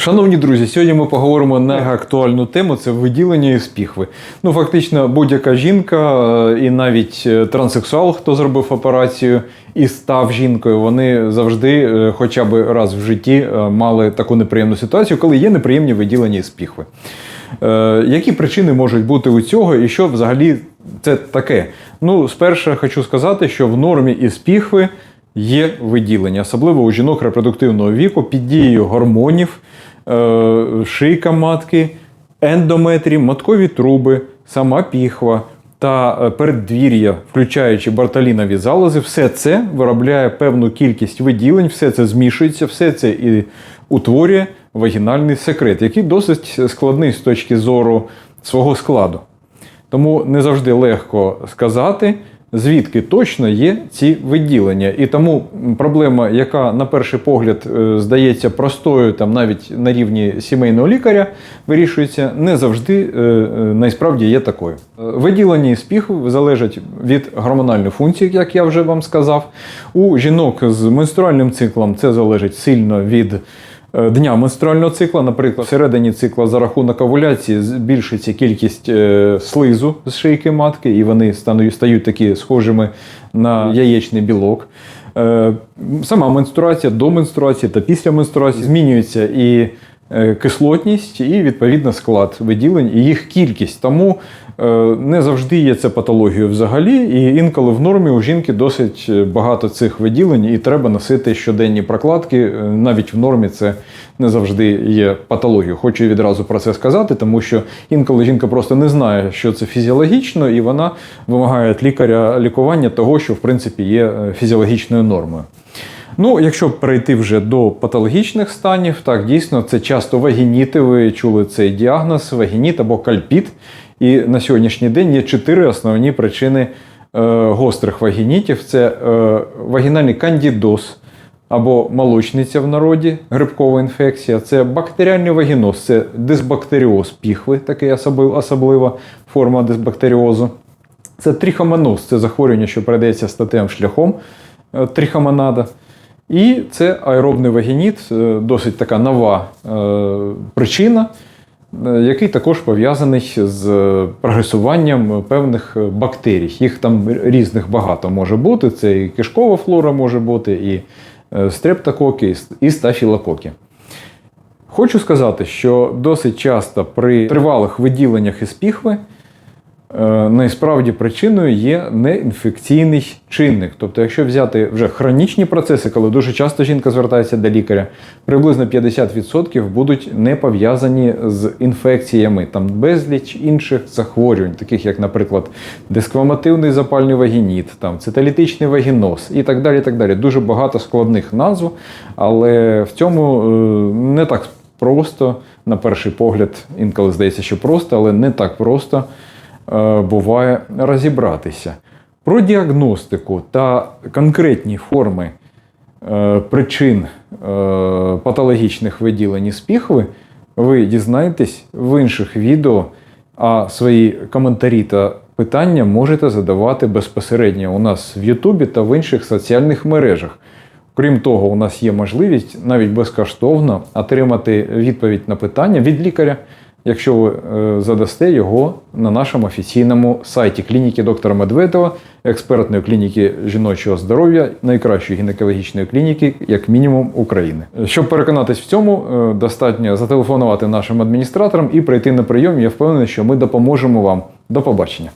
Шановні друзі, сьогодні ми поговоримо на актуальну тему це виділення із піхви. Ну, фактично, будь-яка жінка е, і навіть е, транссексуал, хто зробив операцію і став жінкою, вони завжди, е, хоча б раз в житті, мали таку неприємну ситуацію, коли є неприємні виділення із піхви. Які причини можуть бути у цього, і що взагалі це таке? Ну, спершу хочу сказати, що в нормі із піхви є виділення, особливо у жінок репродуктивного віку під дією гормонів, шийка матки, ендометрі, маткові труби, сама піхва та е, переддвір'я, включаючи барталінові залози, все це виробляє певну кількість виділень, все це змішується, все це і утворює вагінальний секрет, який досить складний з точки зору свого складу. Тому не завжди легко сказати, звідки точно є ці виділення. І тому проблема, яка на перший погляд е, здається простою, там навіть на рівні сімейного лікаря вирішується, не завжди е, е, насправді є такою. Виділення із залежать від гормональної функції, як я вже вам сказав. У жінок з менструальним циклом це залежить сильно від дня менструального цикла. Наприклад, всередині цикла за рахунок овуляції збільшується кількість е, слизу з шийки матки, і вони стають такі схожими на яєчний білок. Е, Сама менструація до менструації та після менструації змінюється і е, кислотність, і відповідно склад виділень, і їх кількість. Тому е, не завжди є це патологією взагалі, і інколи в нормі у жінки досить е, багато цих виділень, і треба носити щоденні прокладки. Е, Навіть в нормі це не завжди є патологією. Хочу відразу про це сказати, тому що інколи жінка просто не знає, що це фізіологічно, і вона вимагає від лікаря лікування того, що в принципі є е, фізіологічною нормою. Ну, якщо перейти вже до патологічних станів, так дійсно це часто вагініти. Ви чули цей діагноз, вагініт або кальпіт. І на сьогоднішній день є чотири основні причини е, гострих вагінітів: це е, вагінальний кандідоз або молочниця в народі, грибкова інфекція, це бактеріальний вагіноз, це дисбактеріоз піхви, така особлива, форма дисбактеріозу. Це трихомоноз, це захворювання, що передається статевим шляхом е, трихомонада. І це аеробний вагініт, е, досить така нова е, причина, е, який також пов'язаний з прогресуванням певних бактерій. Їх там різних багато може бути. Це і кишкова флора може бути, і стрептококи, і стафілококи. Хочу сказати, що досить часто при тривалих виділеннях із піхви насправді причиною є неінфекційний чинник. Тобто, якщо взяти вже хронічні процеси, коли дуже часто жінка звертається до лікаря, приблизно 50% будуть не пов'язані з інфекціями, там безліч інших захворювань, таких як, наприклад, дисквамативний запальний вагініт, там циталітичний вагіноз і так далі. так далі. Дуже багато складних назв, але в цьому е, не так просто, на перший погляд, інколи здається, що просто, але не так просто е, буває розібратися. Про діагностику та конкретні форми е, причин е, патологічних виділень із піхви ви дізнаєтесь в інших відео, а свої коментарі та питання можете задавати безпосередньо у нас в Ютубі та в інших соціальних мережах. Крім того, у нас є можливість навіть безкоштовно отримати відповідь на питання від лікаря, якщо ви е, задасте його на нашому офіційному сайті клініки доктора Медведева, експертної клініки жіночого здоров'я, найкращої гінекологічної клініки, як мінімум України. Щоб переконатись в цьому, е, достатньо зателефонувати нашим адміністраторам і прийти на прийом. Я впевнений, що ми допоможемо вам. До побачення.